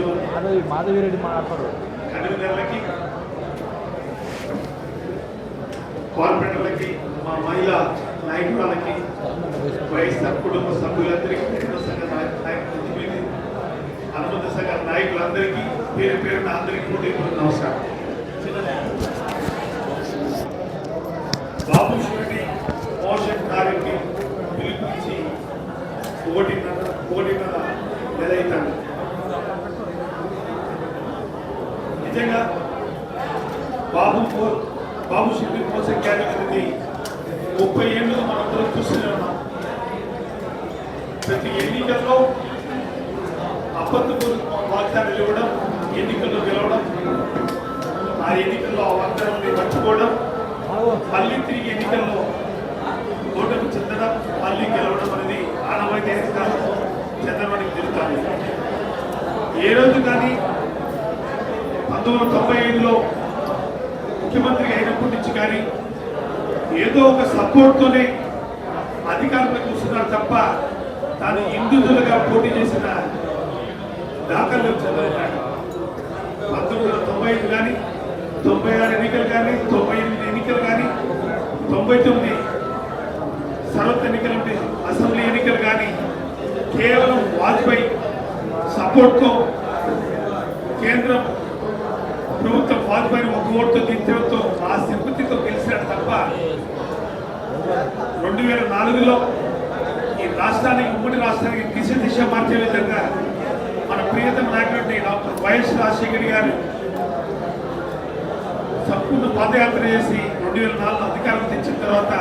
మాధవి మాధవిరెడ్డి మాట్లాడతారు. కన్వీనర్లకి కార్పొరేటర్లకి మా మహిళా నాయకురాలకి వైఎస్ఆర్ కుటుంబ సభ్యులందరికీ కుటుంబ సంఘ నాయ- అనుబంధ సంఘ నాయకులందరికీ పేరు పేరున అందరికీ కూడా నమస్కారం. బాబు శివుడి మోషన్ గారికి పిలిపించి ఓటిన్నర ఓటిన్నర ముఖ్యంగా బాబు బాబు బాబు శివుడి మోసం అనేది ముప్పై ఏళ్ళుగా మనందరం చూస్తూనే ఉన్నాం. ప్రతి ఎన్నికల్లో అబద్ధపు వాగ్దానాలు ఇవ్వడం ఎన్నికల్లో గెలవడం ఆ ఎన్నికల్లో ఆ వాగ్దానాన్ని మర్చిపోవడం మళ్ళీ తిరిగి ఎన్నికల్లో ఓటమి చెందడం మళ్ళీ గెలవడం అనేది ఆనవాయితీ చంద్రబాబు జరుగుతుంది. ఏ రోజు కానీ పంతొమ్మిది వందల తొంభై ఐదులో ముఖ్యమంత్రి అయినప్పటి నుంచి కానీ ఏదో ఒక సపోర్ట్తోనే అధికారంలో చూస్తున్నారు తప్ప తాను ఇండివిజువల్గా పోటీ చేసిన దాఖలు చదవలేదు పంతొమ్మిది వందల తొంభై ఐదు కానీ తొంభై ఆరు ఎన్నికలు కానీ తొంభై ఎనిమిది ఎన్నికలు కానీ తొంభై తొమ్మిది సర్వత్ర ఎన్నికలు అసెంబ్లీ ఎన్నికలు కానీ కేవలం వాజ్పేయి సపోర్ట్తో వాజ్పేయిని ఒక ఆ సింపతితో గెలిచినాడు తప్ప రెండు వేల నాలుగులో ఈ రాష్ట్రానికి ఉమ్మడి రాష్ట్రానికి దిశ దిశ మార్చే విధంగా మన ప్రియతమ నాయకుడి డాక్టర్ వైఎస్ రాజశేఖర్ గారు సంపూర్ణ పాదయాత్ర చేసి రెండు వేల నాలుగులో అధికారం తెచ్చిన తర్వాత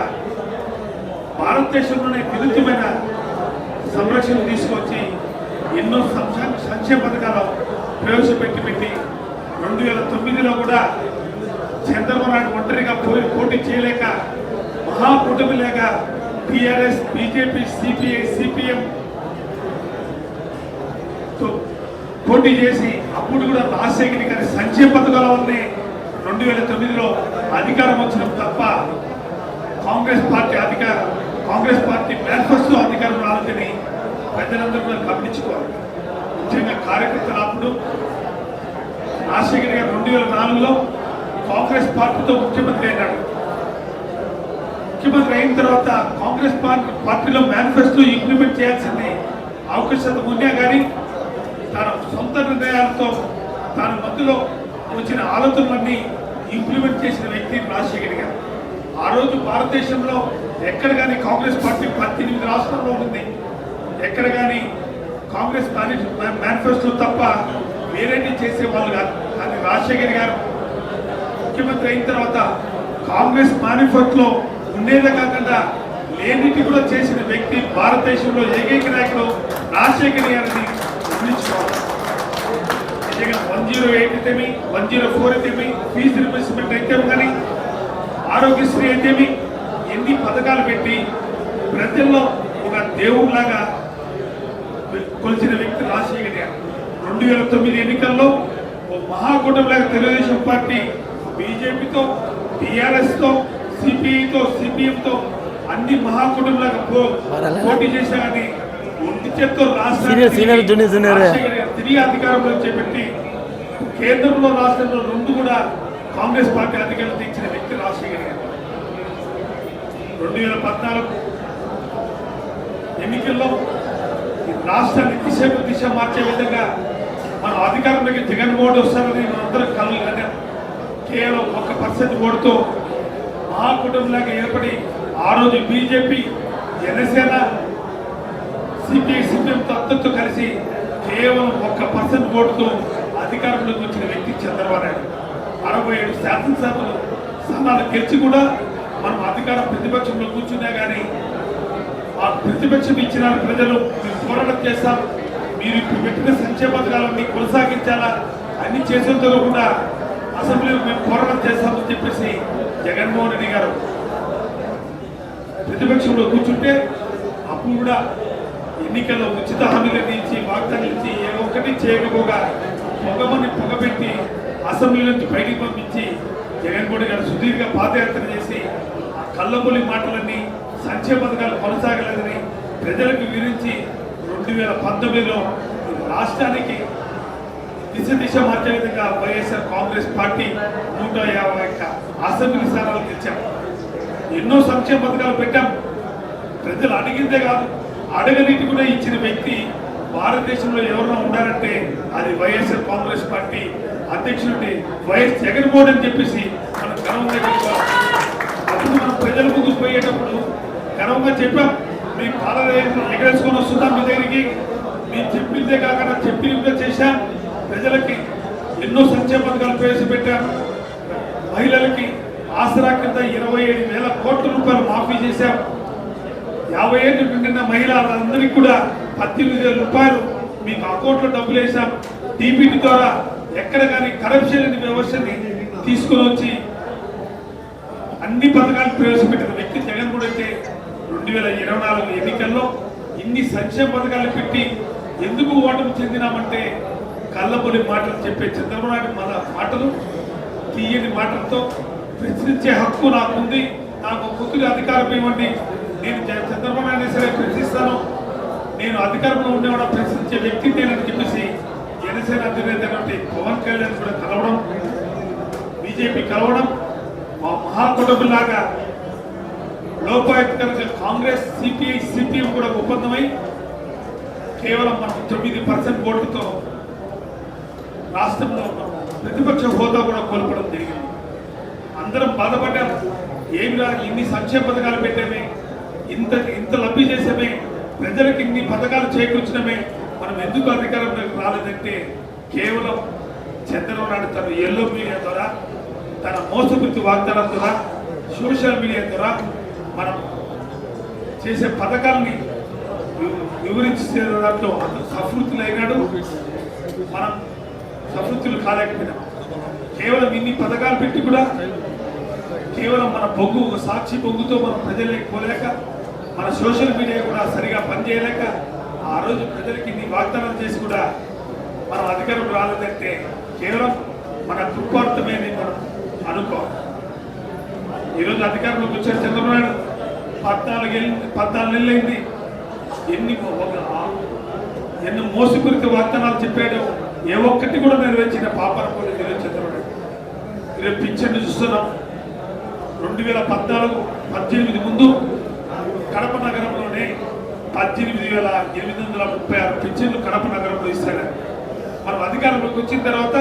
భారతదేశంలోనే విరుద్ధమైన సంరక్షణ తీసుకొచ్చి ఎన్నో సంక్షేమ పథకాలు ప్రవేశపెట్టి పెట్టి రెండు వేల తొమ్మిదిలో కూడా చంద్రబాబు నాయుడు ఒంటరిగా పోటీ చేయలేక మహాకూటమి లేక టిఆర్ఎస్ బీజేపీ సిపిఐ సిపిఎం తో పోటీ చేసి అప్పుడు కూడా రాజశేఖర్ గారి సంక్షేమ పథకాల వల్లనే రెండు వేల తొమ్మిదిలో అధికారం వచ్చిన తప్ప కాంగ్రెస్ పార్టీ అధికార కాంగ్రెస్ పార్టీ మేనిఫెస్టో అధికారం రాలేదని ప్రజలందరూ కూడా గమనించుకోవాలి. ముఖ్యంగా కార్యకర్తలు అప్పుడు రాజశేఖర్ గారు రెండు వేల నాలుగులో కాంగ్రెస్ పార్టీతో ముఖ్యమంత్రి అయినాడు. ముఖ్యమంత్రి అయిన తర్వాత కాంగ్రెస్ పార్టీ పార్టీలో మేనిఫెస్టో ఇంప్లిమెంట్ చేయాల్సింది అవకాశం ఉన్నా కానీ తన సొంత నిర్ణయాలతో తన మధ్యలో వచ్చిన ఆలోచనలన్నీ ఇంప్లిమెంట్ చేసిన వ్యక్తి రాజశేఖర్ గారు. ఆ రోజు భారతదేశంలో ఎక్కడ కానీ కాంగ్రెస్ పార్టీ పద్దెనిమిది రాష్ట్రాల్లో ఉంది. ఎక్కడ కానీ కాంగ్రెస్ మేనిఫెస్టో తప్ప వేరేటి చేసే వాళ్ళు కాదు. కానీ రాజశేఖర్ గారు ముఖ్యమంత్రి అయిన తర్వాత కాంగ్రెస్ మేనిఫెస్టోలో ఉండేదే కాకుండా లేనిటి కూడా చేసిన వ్యక్తి భారతదేశంలో ఏకైక నాయకుడు రాజశేఖర్ గారిని గమనించుకోవాలి వన్ జీరో ఎయిట్ అయితేమి వన్ జీరో ఫోర్ అయితేమి ఫీజు రిప్లేస్మెంట్ అయితే కానీ ఆరోగ్యశ్రీ అయితేమి ఎన్ని పథకాలు పెట్టి ప్రజల్లో ఒక దేవుడిలాగా కొలిచిన వ్యక్తి రాజశేఖర్ గారు. రెండు వేల తొమ్మిది ఎన్నికల్లో ఓ మహాకూటమిలాగా తెలుగుదేశం పార్టీ బీజేపీతో టీఆర్ఎస్తో సిపిఐతో సిపిఎంతో అన్ని మహాకూటమిలాగా పోటీ చేశారని ఒంటి చేత్తో గారు తిరిగి అధికారంలో చేపట్టి కేంద్రంలో రాష్ట్రంలో రెండు కూడా కాంగ్రెస్ పార్టీ అధికారులు తెచ్చిన వ్యక్తి రాజశేఖర్ గారు. రెండు వేల పద్నాలుగు ఎన్నికల్లో ఈ రాష్ట్రాన్ని దిశ దిశ మార్చే విధంగా మనం అధికారంలోకి జగన్మోహన్ వస్తారని మనందరం కన్నాం. కేవలం ఒక్క పర్సెంట్ ఓటుతో మహాకుటుంబంలాగా ఏర్పడి ఆ రోజు బీజేపీ జనసేన సిపిఐ సిపిఎం తత్వంతో కలిసి కేవలం ఒక్క పర్సెంట్ ఓటుతో అధికారంలోకి వచ్చిన వ్యక్తి చంద్రబాబు నాయుడు. అరవై ఏడు శాసనసభలు స్థానాలు గెలిచి కూడా మనం అధికార ప్రతిపక్షంలో కూర్చున్నా కానీ ఆ ప్రతిపక్షం ఇచ్చిన ప్రజలు మేము పోరాటం చేస్తాం మీరు ఇప్పుడు పెట్టిన సంక్షేమ పథకాలన్నీ కొనసాగించాలా? అన్ని చేసేందుకు కూడా అసెంబ్లీలో మేము పోరాటం చేస్తామని చెప్పేసి జగన్మోహన్ రెడ్డి గారు ప్రతిపక్షంలో కూర్చుంటే అప్పుడు కూడా ఎన్నికల్లో ఉచిత హామీలు ఇచ్చి వాగ్దానాలు ఇచ్చి ఏ ఒక్కటి చేయకపోగా పొగమని పొగబెట్టి అసెంబ్లీ నుంచి బయటికి పంపించి జగన్మోహన్ గారు సుదీర్ఘ పాదయాత్ర చేసి ఆ కళ్ళబొలి మాటలన్నీ సంక్షేమ పథకాలు కొనసాగలేదని ప్రజలకు వివరించి రెండు వేల పంతొమ్మిదిలో రాష్ట్రానికి దిశ దిశ మార్చే విధంగా వైఎస్ఆర్ కాంగ్రెస్ పార్టీ నూట యాభై యొక్క అసెంబ్లీ స్థానాలు గెలిచాం. ఎన్నో సంక్షేమ పథకాలు పెట్టాం. ప్రజలు అడిగిందే కాదు అడగనీటి కూడా ఇచ్చిన వ్యక్తి భారతదేశంలో ఎవరైనా ఉన్నారంటే అది వైఎస్ఆర్ కాంగ్రెస్ పార్టీ అధ్యక్షుడి వైఎస్ జగన్మోహన్ అని చెప్పేసి మనం గర్వంగా చెప్పుకోవాలి అప్పుడు మనం ప్రజల ముందుకు పోయేటప్పుడు గర్వంగా చెప్పాం మీ పాలన ఎగరేసుకొని వస్తుందా మీ దగ్గరికి. మేము చెప్పిందే కాకుండా చెప్పింది కూడా చేశాం. ప్రజలకి ఎన్నో సంక్షేమ పథకాలు ప్రవేశపెట్టాం మహిళలకి ఆసరా కింద ఇరవై ఏడు వేల కోట్ల రూపాయలు మాఫీ చేశాం యాభై ఏళ్ళు నిండిన మహిళలందరికీ కూడా పద్దెనిమిది వేల రూపాయలు మీకు అకౌంట్లో డబ్బులు వేసాం డీబీటీ ద్వారా ఎక్కడ కానీ కరప్షన్ అనే వ్యవస్థని తీసుకుని వచ్చి అన్ని పథకాలు ప్రవేశపెట్టిన వ్యక్తి జగన్ కూడా అయితే రెండు వేల ఇరవై నాలుగు ఎన్నికల్లో ఇన్ని సంక్షేమ పథకాలు పెట్టి ఎందుకు ఓటమి చెందినామంటే కళ్ళబొని మాటలు చెప్పే చంద్రబాబు నాయుడు మన మాటలు తీయని మాటలతో ప్రశ్నించే హక్కు నాకుంది. నాకు పూర్తిగా అధికారం ఇవ్వండి. నేను చంద్రబాబు నాయుడు సరే ప్రశ్నిస్తాను. నేను అధికారంలో ఉండేవాడు ప్రశ్నించే వ్యక్తి నేనని చెప్పేసి జనసేన అధినేత పవన్ కళ్యాణ్ కూడా కలవడం బీజేపీ కలవడం మా మహాకుటుంబలాగా లోపాయుక్తంగా కాంగ్రెస్ సిపిఐ సిపిఎం కూడా ఒప్పందమై కేవలం మనకు తొమ్మిది పర్సెంట్ ఓటుతో రాష్ట్రంలో ప్రతిపక్ష హోదా కూడా కోల్పోవడం జరిగింది. అందరం బాధపడ్డాం. ఏమిరా ఇన్ని సంక్షేమ పథకాలు పెట్టామే. ఇంత ఇంత లబ్ధి చేసామే. ప్రజలకు ఇన్ని పథకాలు చేకూర్చినమే. మనం ఎందుకు అధికారంలోకి రాలేదంటే కేవలం చంద్రబాబు నాయుడు తన ఎల్లో మీడియా ద్వారా తన మోసపూర్తి వాగ్దానం ద్వారా సోషల్ మీడియా ద్వారా మనం చేసే పథకాలని వివరించే దాంట్లో అతను సఫృతులైనాడు. అయినాడు మనం సఫృతులు కాలేకపోయినాం. కేవలం ఇన్ని పథకాలు పెట్టి కూడా కేవలం మన బొగ్గు ఒక సాక్షి బొగ్గుతో మనం ప్రజలకు పోలేక మన సోషల్ మీడియా కూడా సరిగా పనిచేయలేక ఆ రోజు ప్రజలకి ఇన్ని వాగ్దానాలు చేసి కూడా మనం అధికారం రాలేదంటే కేవలం మన కృపార్థమేని మనం అనుకోవాలి. ఈరోజు అధికారంలోకి వచ్చారు చంద్రబాబు నాయుడు. పద్నాలుగు ఏళ్ళు పద్నాలుగు నెలలైంది. ఎన్ని ఒక ఎన్ని మోసపూరిత వాగ్దానాలు చెప్పాడు. ఏ ఒక్కటి కూడా నెరవేర్చిన పాపన పోలేదు రేపు చంద్రబాబు చూస్తున్నాం. రెండు వేల పద్నాలుగు పద్దెనిమిది ముందు కడప నగరంలోనే పద్దెనిమిది వేల ఎనిమిది వందల ముప్పై ఆరు పిక్చర్లు కడప నగరంలో ఇస్తాడు. మనం అధికారంలోకి వచ్చిన తర్వాత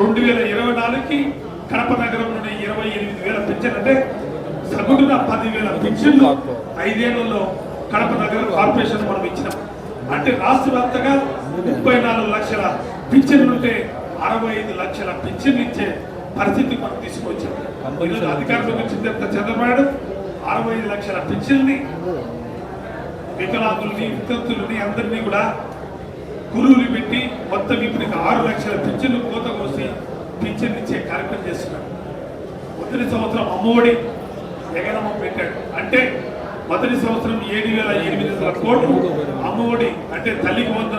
రెండు వేల ఇరవై నాలుగుకి కడప నగరంలోనే ఇరవై ఎనిమిది వేల పింఛన్ అంటే సగటున పదివేల పిక్చర్లు ఐదేళ్ళలో కడప నగరం కార్పొరేషన్ మనం ఇచ్చినాం. అంటే రాష్ట్ర వ్యాప్తంగా ముప్పై నాలుగు లక్షల పింఛన్లు ఉంటే అరవై ఐదు లక్షల పింఛన్లు ఇచ్చే పరిస్థితి మనం తీసుకొచ్చాం. ఈరోజు అధికారంలోకి వచ్చిన తర్వాత చంద్రబాబు అరవై ఐదు లక్షల పింఛన్ని వికలాంగుల్ని వితంతుల్ని అందరినీ కూడా గురువులు పెట్టి మొత్తం ఇప్పుడు ఆరు లక్షల పింఛన్లు కోత కోసి పింఛన్ ఇచ్చే కార్యక్రమం చేస్తున్నాడు మొదటి సంవత్సరం అమ్మఒడి జగనమ్మ పెట్టాడు. అంటే మొదటి సంవత్సరం ఏడు వేల ఎనిమిది వందల కోట్లు అమ్మఒడి అంటే తల్లికి వందల